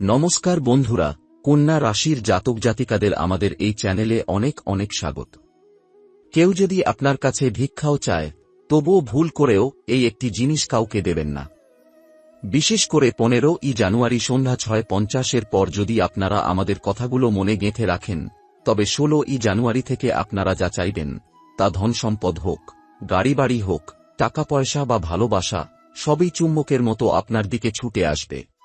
নমস্কার বন্ধুরা, কন্যা রাশির জাতক জাতিকাদের আমাদের এই চ্যানেলে অনেক অনেক স্বাগত। কেউ যদি আপনার কাছে ভিক্ষাও চায়, তবুও ভুল করেও এই একটি জিনিস কাউকে দেবেন না। বিশেষ করে পনেরো ই জানুয়ারি সন্ধ্যা ছয় পঞ্চাশের পর যদি আপনারা আমাদের কথাগুলো মনে গেঁথে রাখেন, তবে ষোলো ই জানুয়ারি থেকে আপনারা যা চাইবেন, তা ধন সম্পদ হোক, গাড়ি বাড়ি হোক, টাকা পয়সা বা ভালোবাসা, সবই চুম্বকের মতো আপনার দিকে ছুটে আসবে।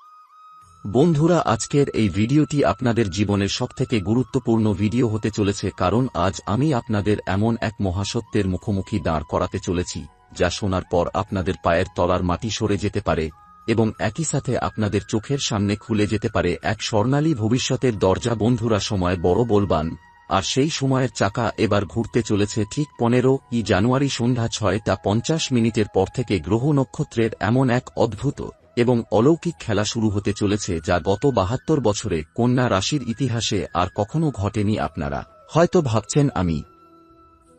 বন্ধুরা, আজকের এই ভিডিওটি আপনাদের জীবনের সবথেকে গুরুত্বপূর্ণ ভিডিও হতে চলেছে, কারণ আজ আমি আপনাদের এমন এক মহাসত্যের মুখোমুখি দাঁড় করাতে চলেছি, যা শোনার পর আপনাদের পায়ের তলার মাটি সরে যেতে পারে এবং একই সাথে আপনাদের চোখের সামনে খুলে যেতে পারে এক স্বর্ণালী ভবিষ্যতের দরজা। বন্ধুরা, সময় বড় বলবান, আর সেই সময়ের চাকা এবার ঘুরতে চলেছে ঠিক পনেরো ই জানুয়ারি সন্ধ্যা ছয়টা পঞ্চাশ মিনিটের পর থেকে গ্রহ নক্ষত্রের এমন এক অদ্ভুত এবং অলৌকিক খেলা শুরু হতে চলেছে যা গত বাহাত্তর বছরে কন্যা রাশির ইতিহাসে আর কখনো ঘটেনি আপনারা। হয়তো ভাবছেন আমি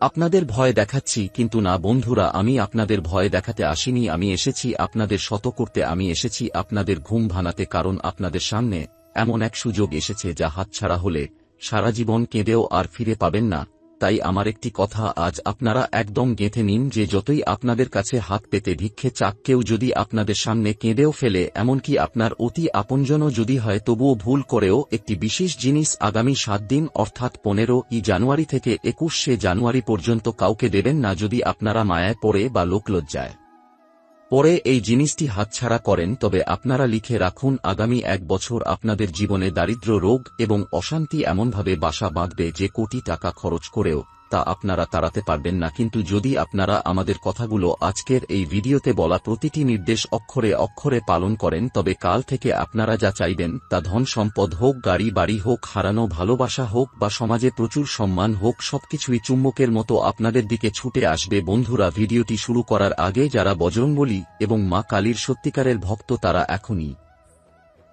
আপনাদের ভয় দেখাচ্ছি, কিন্তু না বন্ধুরা, আমি আপনাদের ভয় দেখাতে আসিনি, আমি এসেছি আপনাদের শত করতে, আমি এসেছি আপনাদের ঘুম ভানাতে কারণ আপনাদের সামনে এমন এক সুযোগ এসেছে যা হাতছাড়া হলে সারা জীবন কেঁদেও আর ফিরে পাবেন না। তাই আমার একটি কথা, আজ আপনারা একদম গেঁথে নিন যে যতই আপনাদের কাছে হাত পেতে ভিক্ষে চাক কেউ যদি আপনাদের সামনে কেঁদেও ফেলে, এমনকি আপনার অতি আপনজনও যদি হয়, তবুও ভুল করেও একটি বিশেষ জিনিস আগামী সাত দিন, অর্থাৎ পনেরো ই জানুয়ারি থেকে একুশে জানুয়ারি পর্যন্ত কাউকে দেবেন না যদি আপনারা মায়ায় পড়ে বা লোকলজ্জায়। পরে এই জিনিসটি হাতছাড়া করেন, তবে আপনারা লিখে রাখুন, আগামী এক বছর আপনাদের জীবনে দারিদ্র রোগ এবং অশান্তি এমনভাবে বাসা বাঁধবে যে কোটি টাকা খরচ করেও। তা আপনারা তাড়াতে পারবেন না, কিন্তু যদি আপনারা আমাদের কথাগুলো আজকের এই ভিডিওতে বলা প্রতিটি নির্দেশ অক্ষরে অক্ষরে পালন করেন, তবে কাল থেকে আপনারা যা চাইবেন তা ধন সম্পদ হোক, গাড়ি, বাড়ি হোক, হারানো, ভালোবাসা হোক বা সমাজে প্রচুর সম্মান হোক, সবকিছুই চুম্বকের মতো আপনাদের দিকে ছুটে আসবে। বন্ধুরা, ভিডিওটি শুরু করার আগে যারা বজরংবলী এবং মা কালীর সত্যিকারের ভক্ত তারা এখনই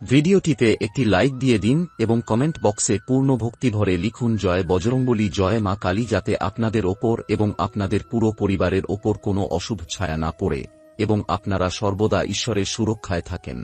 ভিডিওটিতে একটি লাইক দিয়ে দিন এবং কমেন্ট বক্সে পূর্ণ ভক্তি ভরে লিখুন জয় বজরংবলী, জয় মা কালী, যাতে আপনাদের ওপর এবং আপনাদের পুরো পরিবারের ওপর কোনো অশুভ ছায়া না পড়ে এবং আপনারা সর্বদা ঈশ্বরের সুরক্ষায় থাকেন।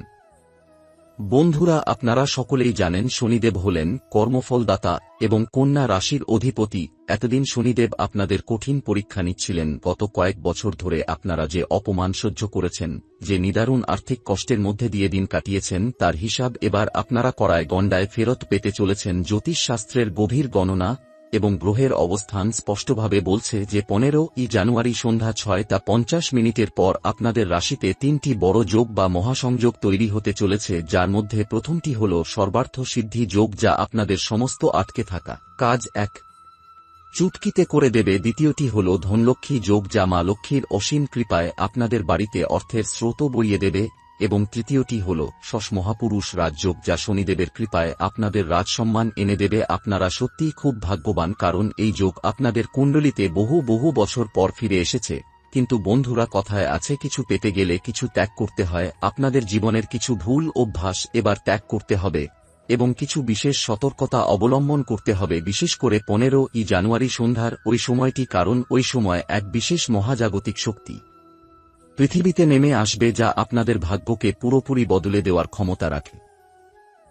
বন্ধুরা, আপনারা সকলেই জানেন শনিদেব হলেন কর্মফলদাতা এবং কন্যা রাশির অধিপতি। এতদিন শনিদেব আপনাদের কঠিন পরীক্ষা নিচ্ছিলেন। গত কয়েক বছর ধরে আপনারা যে অপমান সহ্য করেছেন, যে নিদারুণ আর্থিক কষ্টের মধ্যে দিয়ে দিন কাটিয়েছেন, তার হিসাব এবার আপনারা করায় গণ্ডায় ফেরত পেতে চলেছেন জ্যোতিষশাস্ত্রের গভীর গণনা। এবং গ্রহের অবস্থান স্পষ্টভাবে বলছে যে পনেরো ই জানুয়ারি সন্ধ্যা ছয়টা পঞ্চাশ মিনিটের পর আপনাদের রাশিতে তিনটি বড় যোগ বা মহাসংযোগ তৈরি হতে চলেছে, যার মধ্যে প্রথমটি হল সর্বার্থ সিদ্ধি যোগ যা আপনাদের সমস্ত আটকে থাকা। কাজ এক। চুটকিতে করে দেবে। দ্বিতীয়টি হল ধনলক্ষ্মী যোগ যা মা লক্ষ্মীর অসীম কৃপায় আপনাদের বাড়িতে অর্থের স্রোত বইয়ে দেবে। এবং তৃতীয়টি হল, শশ মহাপুরুষ রাজযোগ যা শনিদেবের কৃপায় আপনাদের রাজসম্মান এনে দেবে। আপনারা সত্যিই খুব ভাগ্যবান, কারণ এই যোগ আপনাদের কুণ্ডলিতে বহু বহু বছর পর ফিরে এসেছে। কিন্তু বন্ধুরা, কথায় আছে, কিছু পেতে গেলে কিছু ত্যাগ করতে হয়। আপনাদের জীবনের কিছু ভুল অভ্যাস এবার ত্যাগ করতে হবে এবং কিছু বিশেষ সতর্কতা অবলম্বন করতে হবে। বিশেষ করে পনেরো ই জানুয়ারি সন্ধ্যার ওই সময়টি, কারণ ওই সময় এক বিশেষ মহাজাগতিক শক্তি। পৃথিবীতে নেমে আসবে যা আপনাদের ভাগ্যকে পুরোপুরি বদলে দেওয়ার ক্ষমতা রাখে।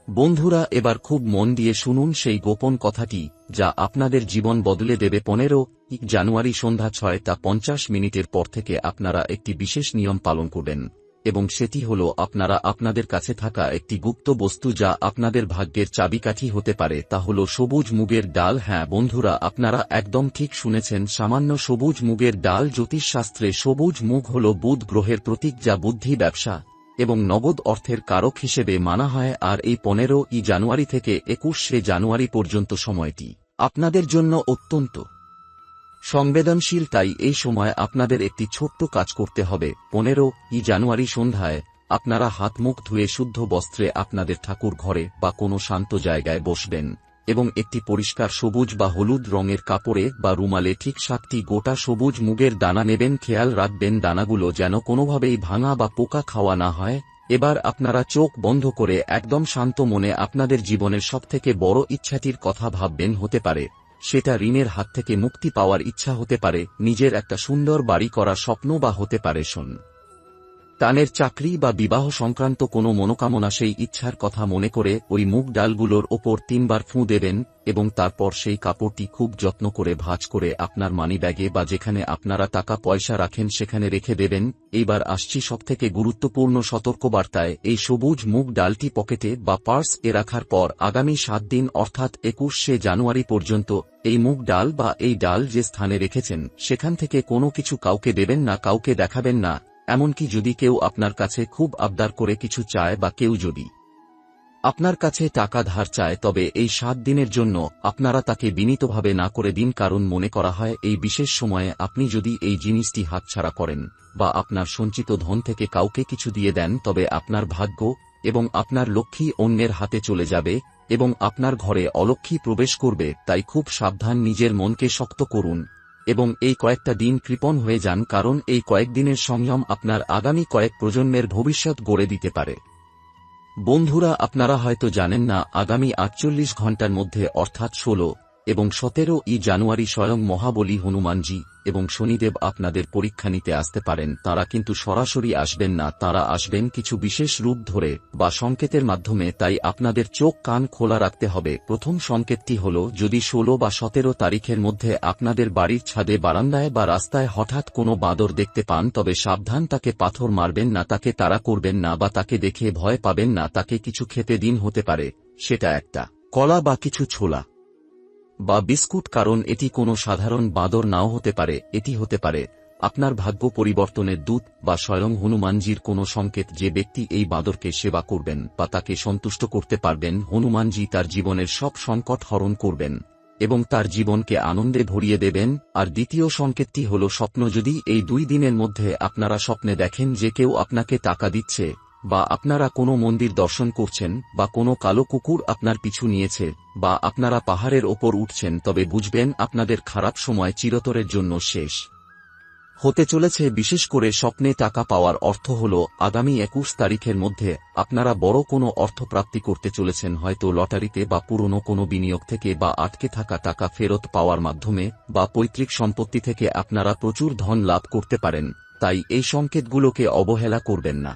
বন্ধুরা, এবার খুব মন দিয়ে শুনুন সেই গোপন কথাটি যা আপনাদের জীবন বদলে দেবে পনেরো জানুয়ারি সন্ধ্যা ছয় তা পঞ্চাশ মিনিটের পর থেকে আপনারা একটি বিশেষ নিয়ম পালন করবেন। এবং সেটি হল আপনারা আপনাদের কাছে থাকা একটি গুপ্ত বস্তু যা আপনাদের ভাগ্যের চাবিকাঠি হতে পারে, তা হল সবুজ মুগের ডাল। হ্যাঁ বন্ধুরা, আপনারা একদম ঠিক শুনেছেন, সামান্য সবুজ মুগের ডাল জ্যোতিষশাস্ত্রে সবুজ মুগ হল বুধ গ্রহের প্রতীক যা বুদ্ধি ব্যবসা এবং নগদ অর্থের কারক হিসেবে মানা হয়। আর এই পনেরো ই জানুয়ারি থেকে একুশে জানুয়ারি পর্যন্ত সময়টি আপনাদের জন্য অত্যন্ত সংবেদনশীল তাই এই সময় আপনাদের একটি ছোট্ট কাজ করতে হবে। পনেরো, ই জানুয়ারি সন্ধ্যায় আপনারা হাত মুখ ধুয়ে শুদ্ধ বস্ত্রে আপনাদের ঠাকুর ঘরে বা কোনো শান্ত জায়গায় বসবেন এবং একটি পরিষ্কার সবুজ বা হলুদ রঙের কাপড়ে বা রুমালে ঠিক সাতটি গোটা সবুজ মুগের দানা নেবেন, খেয়াল রাখবেন, দানাগুলো যেন কোনোভাবেই ভাঙা বা পোকা খাওয়া না হয়। এবার আপনারা চোখ বন্ধ করে একদম শান্ত মনে আপনাদের জীবনের সবথেকে বড় ইচ্ছাটির কথা ভাববেন হতে পারে। সেটা ঋণের হাত থেকে মুক্তি পাওয়ার ইচ্ছা হতে পারে, নিজের একটা সুন্দর বাড়ি করার স্বপ্ন বা হতে পারে শোন। টানের চাকরি বা বিবাহ সংক্রান্ত কোনো মনোকামনা সেই ইচ্ছার কথা মনে করে ওই মুগ ডালগুলোর ওপর তিনবার ফুঁ দেবেন এবং তারপর সেই কাপড়টি খুব যত্ন করে ভাঁজ করে আপনার মানিব্যাগে বা যেখানে আপনারা টাকা পয়সা রাখেন সেখানে রেখে দেবেন। এইবার আসছি সবথেকে গুরুত্বপূর্ণ সতর্কবার্তায়। এই সবুজ মুগ ডালটি পকেটে বা পার্স এ রাখার পর আগামী সাত দিন অর্থাৎ একুশে জানুয়ারি পর্যন্ত এই মুগ ডাল বা এই ডাল যে স্থানে রেখেছেন, সেখান থেকে কোনো কিছু কাউকে দেবেন না, কাউকে দেখাবেন না। এমনকি যদি কেউ আপনার কাছে খুব আবদার করে কিছু চায় বা কেউ যদি আপনার কাছে টাকা ধার চায়, তবে এই সাত দিনের জন্য আপনারা তাকে বিনীতভাবে না করে দিন, কারণ মনে করা হয় এই বিশেষ সময়ে আপনি যদি এই জিনিসটি হাতছাড়া করেন বা আপনার সঞ্চিত ধন থেকে কাউকে কিছু দিয়ে দেন, তবে আপনার ভাগ্য এবং আপনার লক্ষ্মী অন্যের হাতে চলে যাবে এবং আপনার ঘরে অলক্ষ্মী প্রবেশ করবে। তাই খুব সাবধান নিজের মনকে শক্ত করুন। এবং এই কয়েকটা দিন কৃপণ হয়ে যান কারণ এই কয়েকদিনের সংযম আপনার আগামী কয়েক প্রজন্মের ভবিষ্যৎ গড়ে দিতে পারে। বন্ধুরা, আপনারা হয়তো জানেন না, আগামী আটচল্লিশ ঘণ্টার মধ্যে, অর্থাৎ ষোলো এবং সতেরো ই জানুয়ারি স্বয়ং মহাবলী হনুমানজি এবং শনিদেব আপনাদের পরীক্ষা নিতে আসতে পারেন। তারা কিন্তু সরাসরি আসবেন না, তারা আসবেন কিছু বিশেষ রূপ ধরে বা সংকেতের মাধ্যমে, তাই আপনাদের চোখ কান খোলা রাখতে হবে। প্রথম সংকেতটি হল, যদি ষোলো বা সতেরো তারিখের মধ্যে আপনাদের বাড়ির ছাদে, বারান্দায় বা রাস্তায় হঠাৎ কোনো বাঁদর দেখতে পান, তবে সাবধান তাকে পাথর মারবেন না, তাকে তাড়া করবেন না বা তাকে দেখে ভয় পাবেন না, তাকে কিছু খেতে দিন হতে পারে, সেটা একটা। কলা বা কিছু ছোলা। বা বিস্কুট কারণ এটি কোনো সাধারণ বাঁদর নাও হতে পারে, এটি হতে পারে। আপনার ভাগ্য পরিবর্তনের দূত বা স্বয়ং হনুমানজির কোনো সংকেত যে ব্যক্তি এই বাঁদরকে সেবা করবেন বা তাকে সন্তুষ্ট করতে পারবেন, হনুমানজি তার জীবনের সব সংকট হরণ করবেন এবং তার জীবনকে আনন্দে ভরিয়ে দেবেন। আর দ্বিতীয় সংকেতটি হল স্বপ্ন, যদি এই দুই দিনের মধ্যে আপনারা স্বপ্নে দেখেন যে কেউ আপনাকে টাকা দিচ্ছে বা আপনারা কোনো মন্দির দর্শন করছেন, বা কোনো কালো কুকুর আপনার পিছু নিয়েছে, বা আপনারা পাহাড়ের ওপর উঠছেন তবে বুঝবেন আপনাদের খারাপ সময় চিরতরের জন্য শেষ। হতে চলেছে বিশেষ করে স্বপ্নে টাকা পাওয়ার অর্থ হল, আগামী একুশ তারিখের মধ্যে আপনারা বড় কোনো অর্থ প্রাপ্তি করতে চলেছেন হয়তো লটারিতে বা পুরনো কোনো বিনিয়োগ থেকে বা আটকে থাকা টাকা ফেরত পাওয়ার মাধ্যমে, বা পৈতৃক সম্পত্তি থেকে আপনারা প্রচুর ধন লাভ করতে পারেন, তাই এই সংকেতগুলোকে অবহেলা করবেন না।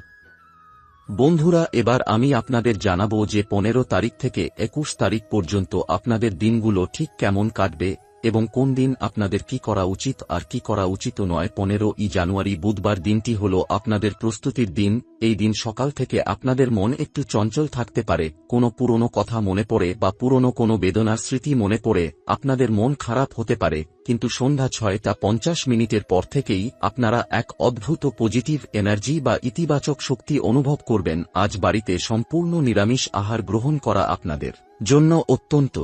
বন্ধুরা, এবার আমি আপনাদের জানাব যে পনেরো তারিখ থেকে একুশ তারিখ পর্যন্ত আপনাদের দিনগুলো ঠিক কেমন কাটবে। এবং কোন দিন আপনাদের কি করা উচিত আর কি করা উচিত নয়। পনেরো ই জানুয়ারি বুধবার দিনটি হল আপনাদের প্রস্তুতির দিন। এই দিন সকাল থেকে আপনাদের মন একটু চঞ্চল থাকতে পারে। কোনো পুরনো কথা মনে পড়ে বা পুরনো কোনো বেদনার স্মৃতি মনে পড়ে, আপনাদের মন খারাপ হতে পারে। কিন্তু সন্ধ্যা ছয়টা পঞ্চাশ মিনিটের পর থেকেই আপনারা এক অদ্ভুত পজিটিভ এনার্জি বা ইতিবাচক শক্তি অনুভব করবেন। আজ বাড়িতে সম্পূর্ণ নিরামিষ আহার গ্রহণ করা আপনাদের জন্য অত্যন্ত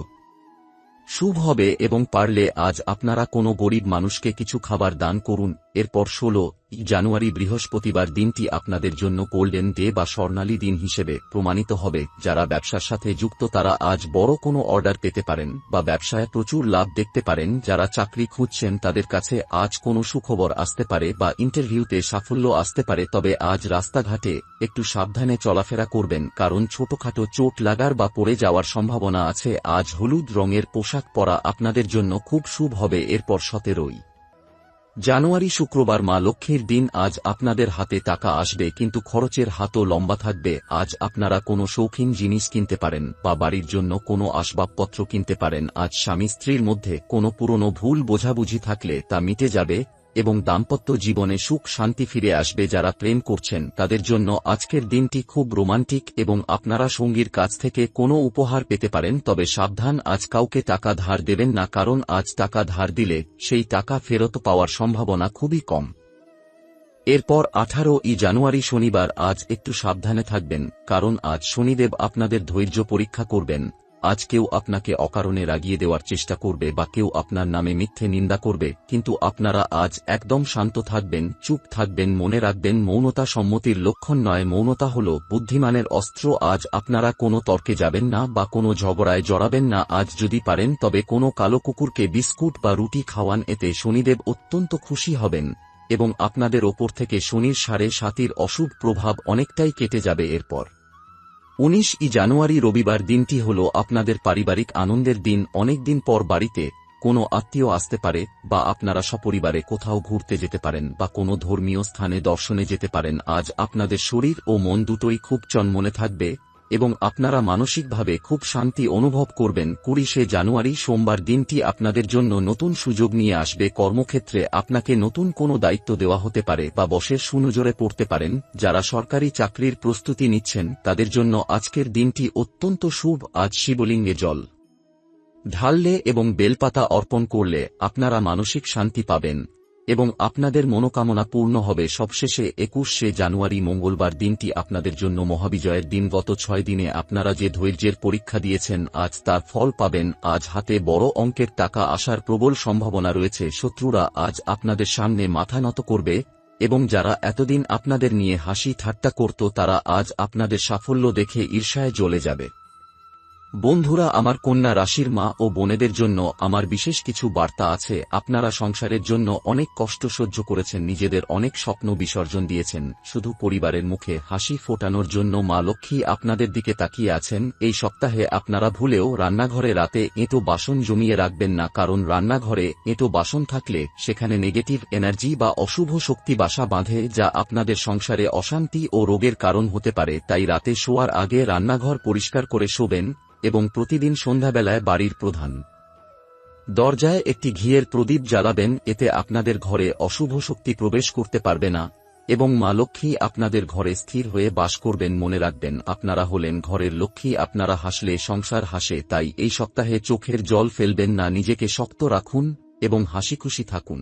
শুভ হবে এবং পারলে আজ আপনারা কোনো গরিব মানুষকে কিছু খাবার দান করুন, এরপর ষোলো জানুয়ারি বৃহস্পতিবার দিনটি আপনাদের জন্য গোল্ডেন ডে বা স্বর্ণালী দিন হিসেবে প্রমাণিত হবে। যারা ব্যবসার সাথে যুক্ত, তারা আজ বড় কোনো অর্ডার পেতে পারেন বা ব্যবসায় প্রচুর লাভ দেখতে পারেন। যারা চাকরি খুঁজছেন, তাদের কাছে আজ কোনো সুখবর আসতে পারে বা ইন্টারভিউতে সাফল্য আসতে পারে। তবে আজ রাস্তাঘাটে একটু সাবধানে চলাফেরা করবেন, কারণ ছোটখাটো চোট লাগার বা পড়ে যাওয়ার সম্ভাবনা আছে। আজ হলুদ রঙের পোশাক পরা আপনাদের জন্য খুব শুভ হবে। এরপর সতেরোই জানুয়ারি শুক্রবার মা লক্ষ্মীর দিন, আজ আপনাদের হাতে টাকা আসবে কিন্তু খরচের হাতও লম্বা থাকবে, আজ আপনারা কোনো শৌখিন জিনিস কিনতে পারেন বা বাড়ির জন্য কোনো আসবাবপত্র কিনতে পারেন, আজ স্বামী স্ত্রীর মধ্যে কোনো পুরনো ভুল বোঝাবুঝি থাকলে তা মিটে যাবে এবং দাম্পত্য জীবনে সুখ শান্তি ফিরে আসবে যারা প্রেম করছেন, তাদের জন্য আজকের দিনটি খুব রোমান্টিক এবং আপনারা সঙ্গীর কাছ থেকে কোনো উপহার পেতে পারেন, তবে সাবধান, আজ কাউকে টাকা ধার দেবেন না, কারণ আজ টাকা ধার দিলে সেই টাকা ফেরত পাওয়ার সম্ভাবনা খুবই কম। এরপর আঠারো ই জানুয়ারি শনিবার আজ একটু সাবধানে থাকবেন, কারণ আজ শনিদেব আপনাদের ধৈর্য পরীক্ষা করবেন। আজ কেউ আপনাকে অকারণে রাগিয়ে দেওয়ার চেষ্টা করবে বা কেউ আপনার নামে মিথ্যে নিন্দা করবে, কিন্তু আপনারা আজ একদম শান্ত থাকবেন, চুপ থাকবেন, মনে রাখবেন, মৌনতা সম্মতির লক্ষণ নয়, মৌনতা হল বুদ্ধিমানের অস্ত্র, আজ আপনারা কোনো তর্কে যাবেন না বা কোনো ঝগড়ায় জড়াবেন না, আজ যদি পারেন তবে কোনো কালো কুকুরকে বিস্কুট বা রুটি খাওয়ান, এতে শনিদেব অত্যন্ত খুশি হবেন, এবং আপনাদের ওপর থেকে শনির সাড়ে সাতির অশুভ প্রভাব অনেকটাই কেটে যাবে এরপর। উনিশ ই জানুয়ারি রবিবার দিনটি হল আপনাদের পারিবারিক আনন্দের দিন। অনেকদিন পর বাড়িতে কোনো আত্মীয় আসতে পারে বা আপনারা সপরিবারে কোথাও ঘুরতে যেতে পারেন বা কোনো ধর্মীয় স্থানে দর্শনে যেতে পারেন। আজ আপনাদের শরীর ও মন দুটোই খুব চনমনে থাকবে। এবং আপনারা মানসিকভাবে খুব শান্তি অনুভব করবেন। কুড়িশে জানুয়ারি সোমবার দিনটি আপনাদের জন্য নতুন সুযোগ নিয়ে আসবে। কর্মক্ষেত্রে আপনাকে নতুন কোনো দায়িত্ব দেওয়া হতে পারে বা বসের সুনজরে পড়তে পারেন। যারা সরকারি চাকরির প্রস্তুতি নিচ্ছেন, তাদের জন্য আজকের দিনটি অত্যন্ত শুভ। আজ শিবলিঙ্গে জল ঢাললে এবং বেলপাতা অর্পণ করলে আপনারা মানসিক শান্তি পাবেন। এবং আপনাদের মনোকামনা পূর্ণ হবে। সবশেষে একুশে জানুয়ারি মঙ্গলবার দিনটি আপনাদের জন্য মহাবিজয়ের দিন। গত ছয় দিনে আপনারা যে ধৈর্যের পরীক্ষা দিয়েছেন, আজ তার ফল পাবেন। আজ হাতে বড় অঙ্কের টাকা আসার প্রবল সম্ভাবনা রয়েছে। শত্রুরা আজ আপনাদের সামনে মাথা নত করবে এবং যারা এতদিন আপনাদের নিয়ে হাসি ঠাট্টা করত, তারা আজ আপনাদের সাফল্য দেখে ঈর্ষায় জ্বলে যাবে। বন্ধুরা, আমার কন্যা রাশির মা ও বোনেদের জন্য আমার বিশেষ কিছু বার্তা আছে। আপনারা সংসারের জন্য অনেক কষ্ট সহ্য করেছেন, নিজেদের অনেক স্বপ্ন বিসর্জন দিয়েছেন। শুধু পরিবারের মুখে হাসি ফোটানোর জন্য মা লক্ষ্মী আপনাদের দিকে তাকিয়ে আছেন। এই সপ্তাহে আপনারা ভুলেও রান্নাঘরে রাতে এঁটো বাসন জমিয়ে রাখবেন না, কারণ রান্নাঘরে এঁটো বাসন থাকলে সেখানে নেগেটিভ এনার্জি বা অশুভ শক্তি বাসা বাঁধে, যা আপনাদের সংসারে অশান্তি ও রোগের কারণ হতে পারে। তাই রাতে শোয়ার আগে রান্নাঘর পরিষ্কার করে শোবেন। এবং প্রতিদিন সন্ধ্যাবেলায় বাড়ির প্রধান। দরজায় একটি ঘিয়ের প্রদীপ জ্বালাবেন, এতে আপনাদের ঘরে অশুভ শক্তি প্রবেশ করতে পারবে না, এবং মা লক্ষ্মী আপনাদের ঘরে স্থির হয়ে বাস করবেন মনে রাখবেন, আপনারা হলেন ঘরের লক্ষ্মী, আপনারা হাসলে সংসার হাসে, তাই এই সপ্তাহে চোখের জল ফেলবেন না, নিজেকে শক্ত রাখুন এবং হাসি খুশি থাকুন।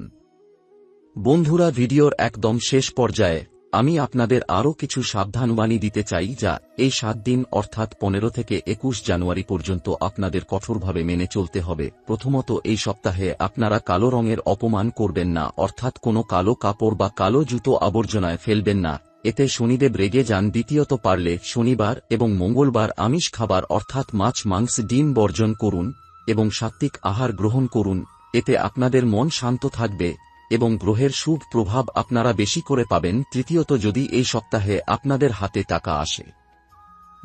বন্ধুরা, ভিডিওর একদম শেষ পর্যায়ে আমি আপনাদের আরও কিছু সাবধানবাণী দিতে চাই যা এই সাত দিন, অর্থাৎ পনেরো থেকে একুশ জানুয়ারি পর্যন্ত আপনাদের কঠোরভাবে মেনে চলতে হবে। প্রথমত, এই সপ্তাহে আপনারা কালো রঙের অপমান করবেন না, অর্থাৎ কোনো কালো কাপড় বা কালো জুতো আবর্জনায় ফেলবেন না। এতে শনিদেব রেগে যান, দ্বিতীয়ত পারলে শনিবার এবং মঙ্গলবার আমিষ খাবার, অর্থাৎ মাছ, মাংস, ডিম বর্জন করুন এবং সাত্ত্বিক আহার গ্রহণ করুন। এতে আপনাদের মন শান্ত থাকবে। এবং গ্রহের শুভ প্রভাব আপনারা বেশি করে পাবেন, তৃতীয়ত যদি এই সপ্তাহে আপনাদের হাতে টাকা আসে।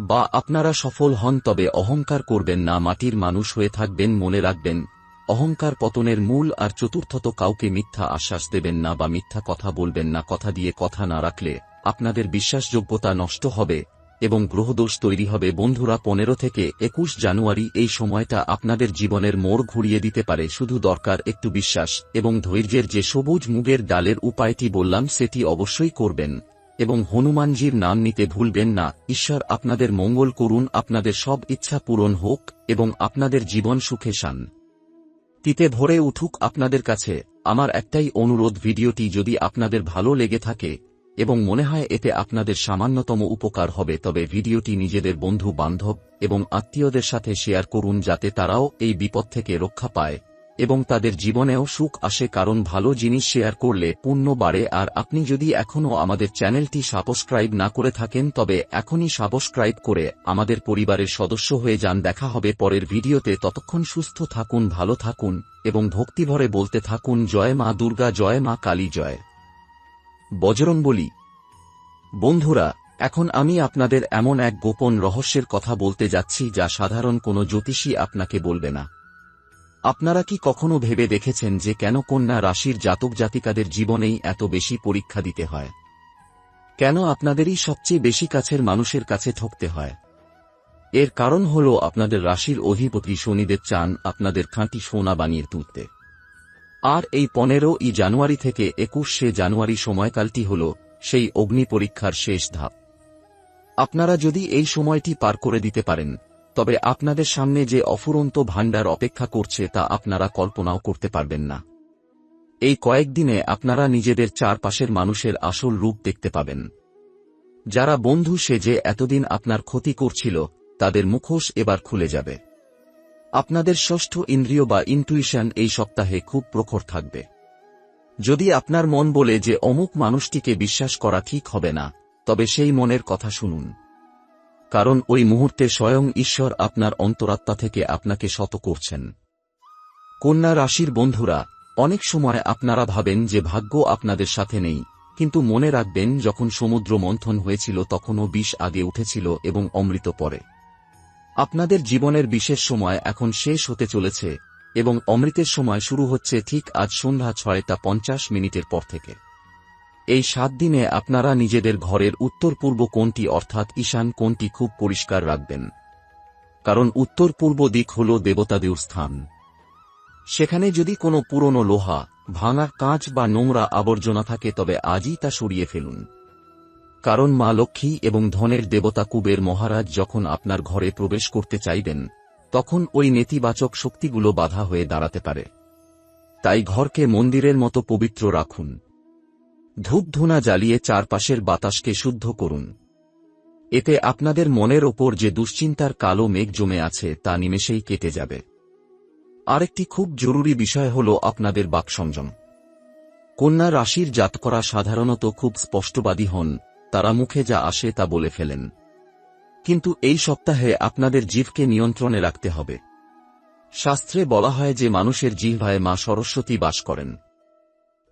বা আপনারা সফল হন, তবে অহংকার করবেন না, মাটির মানুষ হয়ে থাকবেন, মনে রাখবেন, অহংকার পতনের মূল আর চতুর্থত কাউকে মিথ্যা আশ্বাস দেবেন না বা মিথ্যা কথা বলবেন না, কথা দিয়ে কথা না রাখলে আপনাদের বিশ্বাসযোগ্যতা নষ্ট হবে। এবং গ্রহদোষ তৈরি হবে। বন্ধুরা, পনেরো থেকে একুশ জানুয়ারি এই সময়টা আপনাদের জীবনের মোড় ঘুরিয়ে দিতে পারে। শুধু দরকার একটু বিশ্বাস এবং ধৈর্যের যে সবুজ মুগের ডালের উপায়টি বললাম, সেটি অবশ্যই করবেন এবং হনুমানজির নাম নিতে ভুলবেন না। ঈশ্বর আপনাদের মঙ্গল করুন, আপনাদের সব ইচ্ছা পূরণ হোক এবং আপনাদের জীবন সুখে শান। তিতে ভরে উঠুক আপনাদের কাছে। আমার একটাই অনুরোধ, ভিডিওটি যদি আপনাদের ভালো লেগে থাকে এবং মনে হয় এতে আপনাদের সামান্যতম উপকার হবে, তবে ভিডিওটি নিজেদের বন্ধু, বান্ধব এবং আত্মীয়দের সাথে শেয়ার করুন যাতে তারাও এই বিপদ থেকে রক্ষা পায় এবং তাদের জীবনেও সুখ আসে। কারণ ভালো জিনিস শেয়ার করলে পুণ্য বাড়ে। আর আপনি যদি এখনও আমাদের চ্যানেলটি সাবস্ক্রাইব না করে থাকেন, তবে এখনই সাবস্ক্রাইব করে আমাদের পরিবারের সদস্য হয়ে যান। দেখা হবে পরের ভিডিওতে। ততক্ষণ সুস্থ থাকুন, ভালো থাকুন এবং ভক্তিভরে বলতে থাকুন, জয় মা দুর্গা, জয় মা কালী, জয়। বজরং বলি, বন্ধুরা, এখন আমি আপনাদের এমন এক গোপন রহস্যের কথা বলতে যাচ্ছি যা সাধারণ কোনো জ্যোতিষী আপনাকে বলবে না। আপনারা কি কখনো ভেবে দেখেছেন যে কেন কন্যা রাশির জাতক জাতিকাদের জীবনেই এত বেশি পরীক্ষা দিতে হয়? কেন আপনাদেরই সবচেয়ে বেশি কাছের মানুষের কাছে ঠকতে হয়? এর কারণ হল আপনাদের রাশির অধিপতি শনিদেব চান আপনাদের খাঁটি সোনা বানিয়ে তুলতে। আর এই পনেরো ই জানুয়ারি থেকে একুশে জানুয়ারি সময়কালটি হল সেই অগ্নি পরীক্ষার শেষ ধাপ। আপনারা যদি এই সময়টি পার করে দিতে পারেন, তবে আপনাদের সামনে যে অফুরন্ত ভাণ্ডার অপেক্ষা করছে তা আপনারা কল্পনাও করতে পারবেন না। এই কয়েকদিনে আপনারা নিজেদের চারপাশের মানুষের আসল রূপ দেখতে পাবেন। যারা বন্ধু সে যে এতদিন আপনার ক্ষতি করছিল, তাদের মুখোশ এবার খুলে যাবে। আপনাদের ষষ্ঠ ইন্দ্রিয় বা ইন্টুইশন এই সপ্তাহে খুব প্রখর থাকবে। যদি আপনার মন বলে যে অমুক মানুষটিকে বিশ্বাস করা ঠিক হবে না, তবে সেই মনের কথা শুনুন। কারণ ওই মুহূর্তে স্বয়ং ঈশ্বর আপনার অন্তরাত্মা থেকে আপনাকে শত করছেন। কন্যা রাশির বন্ধুরা, অনেক সময় আপনারা ভাবেন যে ভাগ্য আপনাদের সাথে নেই, কিন্তু মনে রাখবেন যখন সমুদ্র মন্থন হয়েছিল তখনও বিষ আগে উঠেছিল এবং অমৃত পরে আপনাদের জীবনের বিশেষ সময় এখন শেষ হতে চলেছে এবং অমৃতের সময় শুরু হচ্ছে ঠিক আজ সন্ধ্যা ছয়টা পঞ্চাশ মিনিটের পর থেকে। এই সাত দিনে আপনারা নিজেদের ঘরের উত্তর পূর্ব কোণটি অর্থাৎ ঈশান কোণটি খুব পরিষ্কার রাখবেন। কারণ উত্তর পূর্ব দিক হল দেবতাদের স্থান। সেখানে যদি কোনো পুরনো লোহা, ভাঙা কাঁচ বা নোংরা আবর্জনা থাকে তবে আজই তা সরিয়ে ফেলুন। কারণ মা লক্ষ্মী এবং ধনের দেবতা কুবের মহারাজ যখন আপনার ঘরে প্রবেশ করতে চাইবেন, তখন ওই নেতিবাচক শক্তিগুলো বাধা হয়ে দাঁড়াতে পারে। তাই ঘরকে মন্দিরের মতো পবিত্র রাখুন। ধূপধুনা জ্বালিয়ে চারপাশের বাতাসকে শুদ্ধ করুন। এতে আপনাদের মনের ওপর যে দুশ্চিন্তার কালো মেঘ জমে আছে তা নিমেষেই কেটে যাবে। আরেকটি খুব জরুরি বিষয় হল আপনাদের বাকসংযম। কন্যা রাশির জাত করা সাধারণত খুব স্পষ্টবাদী হন তারা মুখে যা আসে তা বলে ফেলেন। কিন্তু এই সপ্তাহে আপনাদের জীবকে নিয়ন্ত্রণে রাখতে হবে। শাস্ত্রে বলা হয় যে মানুষের জিহ্বায় মা সরস্বতী বাস করেন।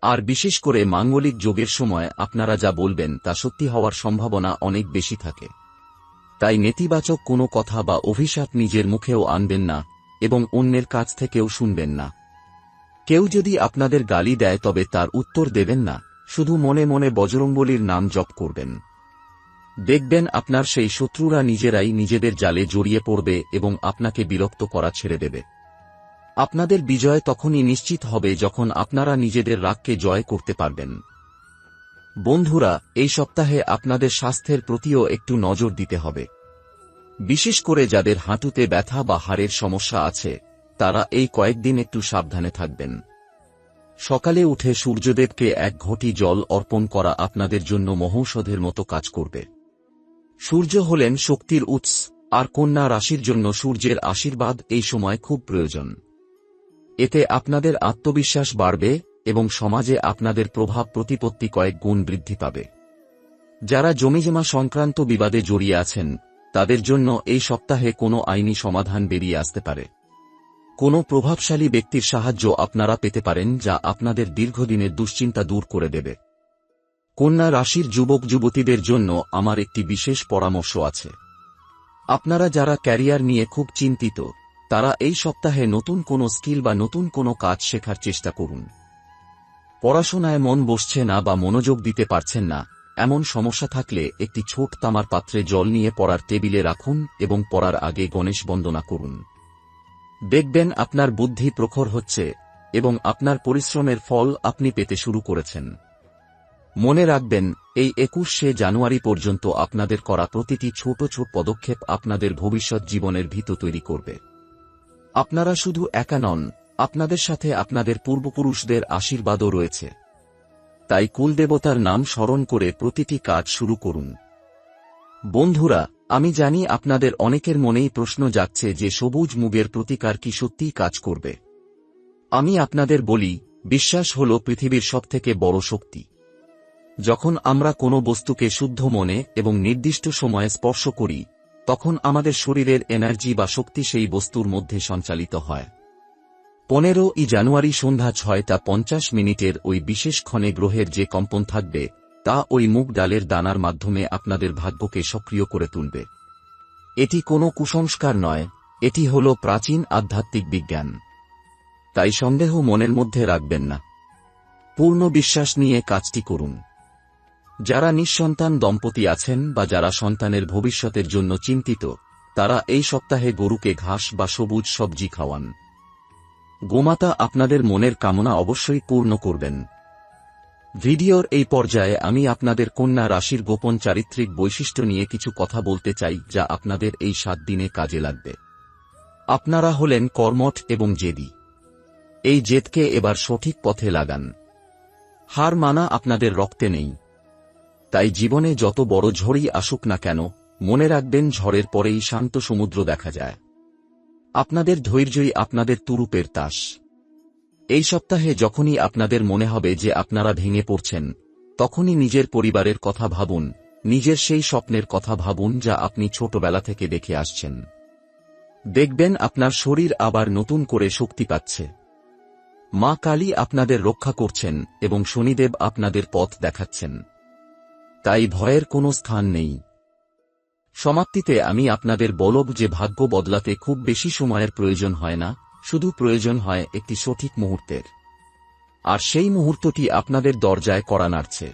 আর বিশেষ করে মাঙ্গলিক যোগের সময় আপনারা যা বলবেন তা সত্যি হওয়ার সম্ভাবনা অনেক বেশি থাকে। তাই নেতিবাচক কোনো কথা বা অভিশাপ নিজের মুখেও আনবেন না এবং অন্যের কাছ থেকেও শুনবেন না। কেউ যদি আপনাদের গালি দেয় তবে তার উত্তর দেবেন না। শুধু মনে মনে বজরঙ্গলির নাম জপ করবেন। দেখবেন আপনার সেই শত্রুরা নিজেরাই নিজেদের জালে জড়িয়ে পড়বে এবং আপনাকে বিরক্ত করা ছেড়ে দেবে। আপনাদের বিজয় তখনই নিশ্চিত হবে যখন আপনারা নিজেদের রাগকে জয় করতে পারবেন। বন্ধুরা, এই সপ্তাহে আপনাদের স্বাস্থ্যের প্রতিও একটু নজর দিতে হবে। বিশেষ করে যাদের হাঁটুতে ব্যথা বা হাড়ের সমস্যা আছে, তারা এই কয়েকদিন একটু সাবধানে থাকবেন। সকালে উঠে সূর্যদেবকে এক ঘটি জল অর্পণ করা আপনাদের জন্য মহৌষধের মতো কাজ করবে। সূর্য হলেন শক্তির উৎস, আর কন্যা রাশির জন্য সূর্যের আশীর্বাদ এই সময় খুব প্রয়োজন। এতে আপনাদের আত্মবিশ্বাস বাড়বে এবং সমাজে আপনাদের প্রভাব প্রতিপত্তি কয়েক গুণ বৃদ্ধি পাবে। যারা জমিজমা সংক্রান্ত বিবাদে জড়িয়ে আছেন, তাদের জন্য এই সপ্তাহে কোনো আইনি সমাধান বেরিয়ে আসতে পারে। কোনো প্রভাবশালী ব্যক্তির সাহায্য আপনারা পেতে পারেন যা আপনাদের দীর্ঘদিনের দুশ্চিন্তা দূর করে দেবে। কন্যা রাশির যুবক যুবতীদের জন্য আমার একটি বিশেষ পরামর্শ আছে। আপনারা যারা ক্যারিয়ার নিয়ে খুব চিন্তিত, তারা এই সপ্তাহে নতুন কোনো স্কিল বা নতুন কোনো কাজ শেখার চেষ্টা করুন। পড়াশোনায় মন বসছে না বা মনোযোগ দিতে পারছেন না, এমন সমস্যা থাকলে একটি ছোট তামার পাত্রে জল নিয়ে পড়ার টেবিলে রাখুন এবং পড়ার আগে গণেশ বন্দনা করুন। দেখবেন আপনার বুদ্ধি প্রখর হচ্ছে, এবং আপনার পরিশ্রমের ফল আপনি পেতে শুরু করেছেন। মনে রাখবেন, এই একুশে জানুয়ারি পর্যন্ত আপনাদের করা প্রতিটি ছোট ছোট পদক্ষেপ আপনাদের ভবিষ্যৎ জীবনের ভিত তৈরি করবে। আপনারা শুধু একা নন, আপনাদের সাথে আপনাদের পূর্বপুরুষদের আশীর্বাদও রয়েছে। তাই কুলদেবতার নাম স্মরণ করে প্রতিটি কাজ শুরু করুন। বন্ধুরা আমি জানি আপনাদের অনেকের মনেই প্রশ্ন যাচ্ছে যে সবুজ মুগের প্রতিকার কি সত্যিই কাজ করবে। আমি আপনাদের বলি, বিশ্বাস হল পৃথিবীর সবথেকে বড় শক্তি। যখন আমরা কোনো বস্তুকে শুদ্ধ মনে এবং নির্দিষ্ট সময়ে স্পর্শ করি, তখন আমাদের শরীরের এনার্জি বা শক্তি সেই বস্তুর মধ্যে সঞ্চালিত হয়। পনেরো ই জানুয়ারি সন্ধ্যা ছয়টা পঞ্চাশ মিনিটের ওই বিশেষ ক্ষণে গ্রহের যে কম্পন থাকবে তা ওই মুগ ডালের দানার মাধ্যমে আপনাদের ভাগ্যকে সক্রিয় করে তুলবে। এটি কোনো কুসংস্কার নয়, এটি হল প্রাচীন আধ্যাত্মিক বিজ্ঞান। তাই সন্দেহ মনের মধ্যে রাখবেন না। পূর্ণ বিশ্বাস নিয়ে কাজটি করুন। যারা নিঃসন্তান দম্পতি আছেন বা যারা সন্তানের ভবিষ্যতের জন্য চিন্তিত, তারা এই সপ্তাহে গরুকে ঘাস বা সবুজ সবজি খাওয়ান। গোমাতা আপনাদের মনের কামনা অবশ্যই পূর্ণ করবেন। ভিডিওর এই পর্যায়ে আমি আপনাদের কন্যা রাশির গোপন চারিত্রিক বৈশিষ্ট্য নিয়ে কিছু কথা বলতে চাই, যা আপনাদের এই সাত দিনে কাজে লাগবে। আপনারা হলেন কর্মঠ এবং জেদি। এই জেদকে এবার সঠিক পথে লাগান। হার মানা আপনাদের রক্তে নেই। তাই জীবনে যত বড় ঝড়ই আসুক না কেন, মনে রাখবেন ঝড়ের পরেই শান্ত সমুদ্র দেখা যায়। আপনাদের ধৈর্যই আপনাদের তুরুপের তাস। এই সপ্তাহে যখনই আপনাদের মনে হবে যে আপনারা ভেঙে পড়ছেন, তখনই নিজের পরিবারের কথা ভাবুন, নিজের সেই স্বপ্নের কথা ভাবুন যা আপনি ছোটবেলা থেকে দেখে আসছেন। দেখবেন আপনার শরীর আবার নতুন করে শক্তি পাচ্ছে। মা কালী আপনাদের রক্ষা করছেন এবং শনিদেব আপনাদের পথ দেখাচ্ছেন। তাই ভয়ের কোনো স্থান নেই। সমাপ্তিতে আমি আপনাদের বলব যে ভাগ্য বদলাতে খুব বেশি সময়ের প্রয়োজন হয় না শুধু প্রয়োজন হয় একটি সঠিক মুহূর্তের। আর সেই মুহূর্তটি আপনাদের দরজায় করা নাড়ছে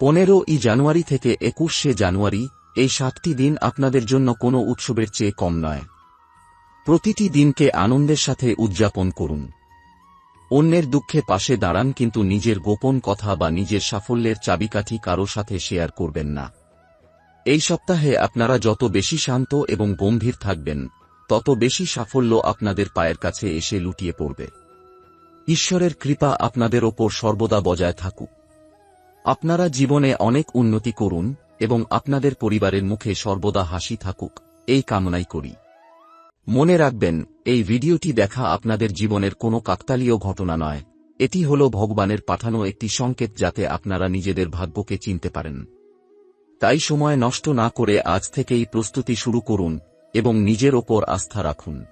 পনেরো ই জানুয়ারি থেকে একুশে জানুয়ারি, এই সাতটি দিন আপনাদের জন্য কোনো উৎসবের চেয়ে কম নয়। প্রতিটি দিনকে আনন্দের সাথে উদযাপন করুন। অন্যের দুঃখে পাশে দাঁড়ান কিন্তু নিজের গোপন কথা বা নিজের সাফল্যের চাবিকাঠি কারও সাথে শেয়ার করবেন না। এই সপ্তাহে আপনারা যত বেশি শান্ত এবং গম্ভীর থাকবেন তত বেশি সাফল্য আপনাদের পায়ের কাছে এসে লুটিয়ে পড়বে। ঈশ্বরের কৃপা আপনাদের ওপর সর্বদা বজায় থাকুক। আপনারা জীবনে অনেক উন্নতি করুন এবং আপনাদের পরিবারের মুখে সর্বদা হাসি থাকুক, এই কামনাই করি। মনে রাখবেন, এই ভিডিওটি দেখা আপনাদের জীবনের কোনো কাকতালীয় ঘটনা নয়। এটি হল ভগবানের পাঠানো একটি সংকেত যাতে আপনারা নিজেদের ভাগ্যকে চিনতে পারেন। তাই সময় নষ্ট না করে আজ থেকেই প্রস্তুতি শুরু করুন এবং নিজের ওপর আস্থা রাখুন।